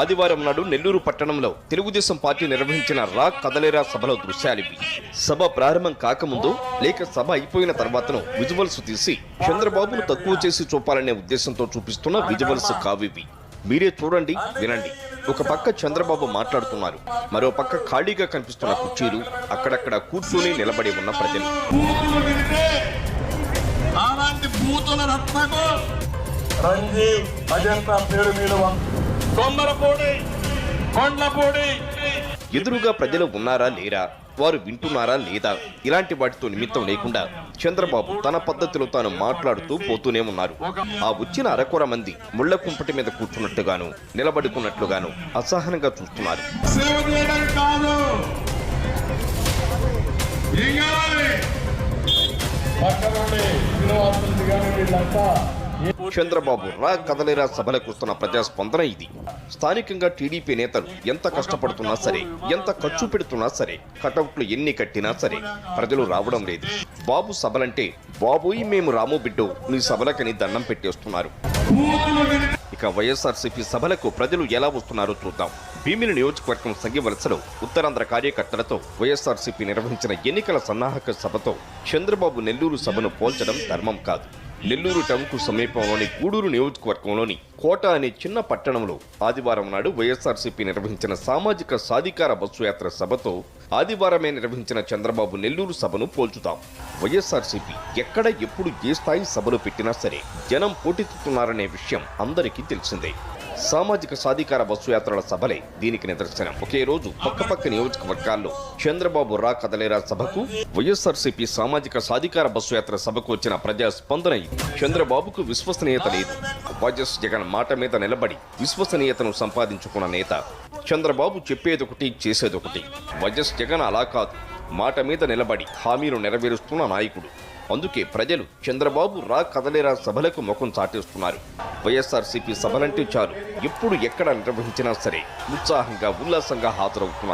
ఆదివారం నాడు నెల్లూరు పట్టణంలో తెలుగుదేశం పార్టీ నిర్వహించిన రా కదలేరా సభలో దృశ్యాలివి సభ ప్రారంభం కాకముందు లేక సభ అయిపోయిన తర్వాతను విజువల్స్ తీసి చంద్రబాబును తక్కువ చేసి చూపాలనే ఉద్దేశంతో చూపిస్తున్న విజువల్స్ కావివి మీరే చూడండి వినండి. ఒక పక్క చంద్రబాబు మాట్లాడుతున్నారు మరో పక్క ఖాళీగా కనిపిస్తున్న కుర్చీలు అక్కడక్కడ కూర్చొని నిలబడి ఉన్న ప్రజలు. అలాంటి బూతుల రత్నకు రంజీవ్ అజంతా పేరు మీద ఎదురుగా ప్రజలు ఉన్నారా లేరా? వారు వింటున్నారా లేదా? ఇలాంటి వాటితో నిమిత్తం లేకుండా చంద్రబాబు తన పద్ధతిలో తాను మాట్లాడుతూ పోతూనే ఉన్నారు. ఆ వచ్చిన అరకొర మంది ముళ్ళ కుంపటి మీద కూర్చున్నట్టుగాను నిలబడుకున్నట్లుగాను అసహనంగా చూస్తున్నారు. పక్కనుండి శ్రీనివాసులు గారు వీళ్ళంతా చంద్రబాబు రా కదలేరా సభలకు వస్తున్న ప్రజాస్పందన ఇది. స్థానికంగా టీడీపీ నేతలు ఎంత కష్టపడుతున్నా సరే ఎంత ఖర్చు పెడుతున్నా సరే కటౌట్లు ఎన్ని కట్టినా సరే ప్రజలు రావడం లేదు. బాబు సభలంటే బాబోయ్ మేము రాము బిడ్డో నీ సభలకని దండం పెట్టేస్తున్నారు ఇక వైఎస్ఆర్సీపీ సభలకు ప్రజలు ఎలా వస్తున్నారో చూద్దాం. భీమిలి నియోజకవర్గం సంగివలసలో ఉత్తరాంధ్ర కార్యకర్తలతో వైఎస్ఆర్సీపీ నిర్వహించిన ఎన్నికల సన్నాహక సభతో చంద్రబాబు నెల్లూరు సభను పోల్చడం ధర్మం కాదు. నెల్లూరు టౌన్కు సమీపంలోని గూడూరు నియోజకవర్గంలోని కోట అనే చిన్న పట్టణంలో ఆదివారం నాడు వైఎస్ఆర్సీపీ నిర్వహించిన సామాజిక సాధికార బస్సు యాత్ర సభతో ఆదివారమే నిర్వహించిన చంద్రబాబు నెల్లూరు సభను పోల్చుతాం. వైఎస్ఆర్సీపీ ఎక్కడ ఎప్పుడు ఏ స్థాయి సభలు పెట్టినా సరే జనం పోటెత్తుతున్నారనే విషయం అందరికీ తెలిసిందే. సామాజిక సాధికార బస్సు యాత్రల సభలే దీనికి నిదర్శనం. ఒకే రోజు పక్కపక్క నియోజకవర్గాల్లో చంద్రబాబు రా కదలేరా సభకు వైఎస్ఆర్సీపీ సామాజిక సాధికార బస్సు యాత్ర సభకు వచ్చిన ప్రజా స్పందన చంద్రబాబుకు విశ్వసనీయత లేదు. వైఎస్ జగన్ మాట మీద నిలబడి విశ్వసనీయతను సంపాదించుకున్న నేత చంద్రబాబు చెప్పేదొకటి చేసేదొకటి వైఎస్ జగన్ అలా కాదు. మాట మీద నిలబడి హామీలు నెరవేరుస్తున్న నాయకుడు. అందుకే ప్రజలు చంద్రబాబు రా కదలేరా సభలకు ముఖం చాటేస్తున్నారు. వైఎస్ఆర్సీపీ సభలంటే చాలు. ఎప్పుడు ఎక్కడ నిర్వహించినా సరే ఉత్సాహంగా ఉల్లాసంగా హాజరవుతున్నారు.